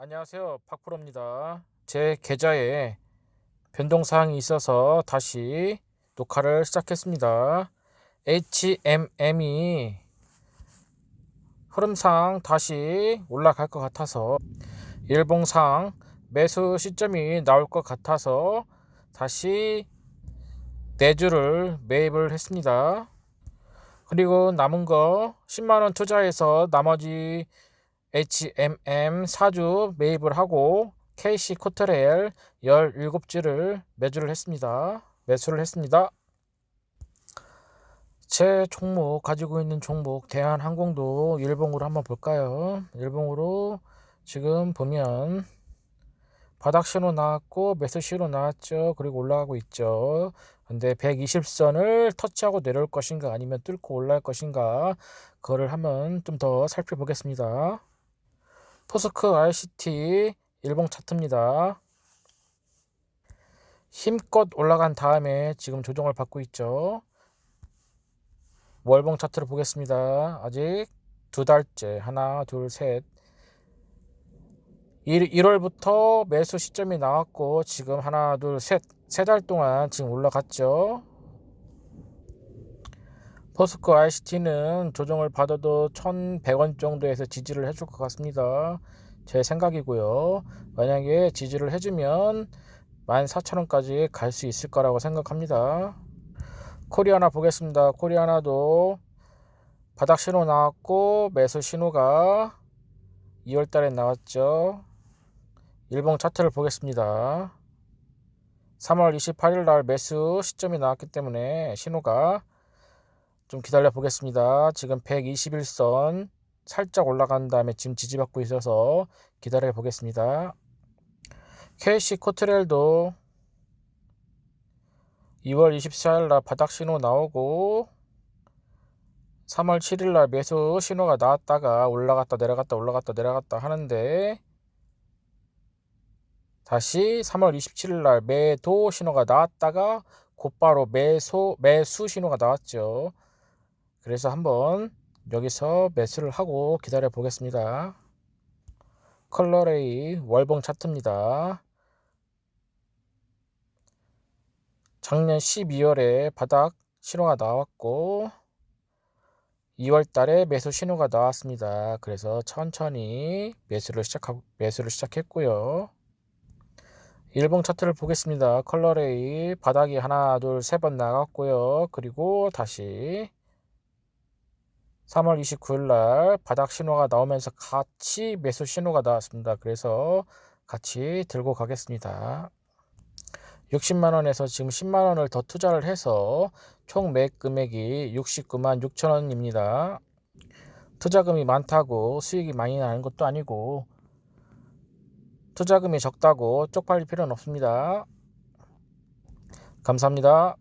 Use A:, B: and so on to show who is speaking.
A: 안녕하세요. 팍프로입니다. 제 계좌에 변동사항이 있어서 다시 녹화를 시작했습니다. HMM이 흐름상 다시 올라갈 것 같아서 일봉상 매수 시점이 나올 것 같아서 다시 내주를 매입을 했습니다. 그리고 남은 거 10만원 투자해서 나머지 HMM 4주 매입을 하고 KC 코트레일 17주를 매주를 했습니다. 매수를 했습니다. 제 종목 가지고 있는 종목 대한항공도 일봉으로 한번 볼까요? 일봉으로 지금 보면 바닥 신호 나왔고 매수 신호 나왔죠. 그리고 올라가고 있죠. 근데 120선을 터치하고 내려올 것인가 아니면 뚫고 올라갈 것인가 그거를 한번 좀 더 살펴보겠습니다. 포스크 ICT 일봉 차트입니다. 힘껏 올라간 다음에 지금 조정을 받고 있죠. 월봉 차트를 보겠습니다. 아직 두 달째 하나 둘 셋 1월부터 매수 시점이 나왔고 지금 하나 둘 셋 세 달 동안 지금 올라갔죠. 포스코 ICT는 조정을 받아도 1,100원 정도에서 지지를 해줄 것 같습니다. 제 생각이고요. 만약에 지지를 해주면 14,000원까지 갈 수 있을 거라고 생각합니다. 코리아나 보겠습니다. 코리아나도 바닥 신호 나왔고 매수 신호가 2월 달에 나왔죠. 일봉 차트를 보겠습니다. 3월 28일 날 매수 시점이 나왔기 때문에 신호가 좀 기다려 보겠습니다. 지금 121선 살짝 올라간 다음에 지금 지지받고 있어서 기다려 보겠습니다. KC 코트렐도 2월 24일 날 바닥 신호 나오고 3월 7일 날 매수 신호가 나왔다가 올라갔다 내려갔다 올라갔다 내려갔다 하는데 다시 3월 27일 날 매도 신호가 나왔다가 곧바로 매수 매수 신호가 나왔죠. 그래서 한번 여기서 매수를 하고 기다려 보겠습니다. 컬러레이 월봉 차트입니다. 작년 12월에 바닥 신호가 나왔고 2월 달에 매수 신호가 나왔습니다. 그래서 천천히 매수를 시작하고 매수를 시작했고요. 일봉 차트를 보겠습니다. 컬러레이 바닥이 하나 둘 세 번 나갔고요. 그리고 다시 3월 29일 날 바닥 신호가 나오면서 같이 매수 신호가 나왔습니다. 그래서 같이 들고 가겠습니다. 60만 원에서 지금 10만 원을 더 투자를 해서 총 매입 금액이 69만 6천 원입니다. 투자금이 많다고 수익이 많이 나는 것도 아니고 투자금이 적다고 쪽팔릴 필요는 없습니다. 감사합니다.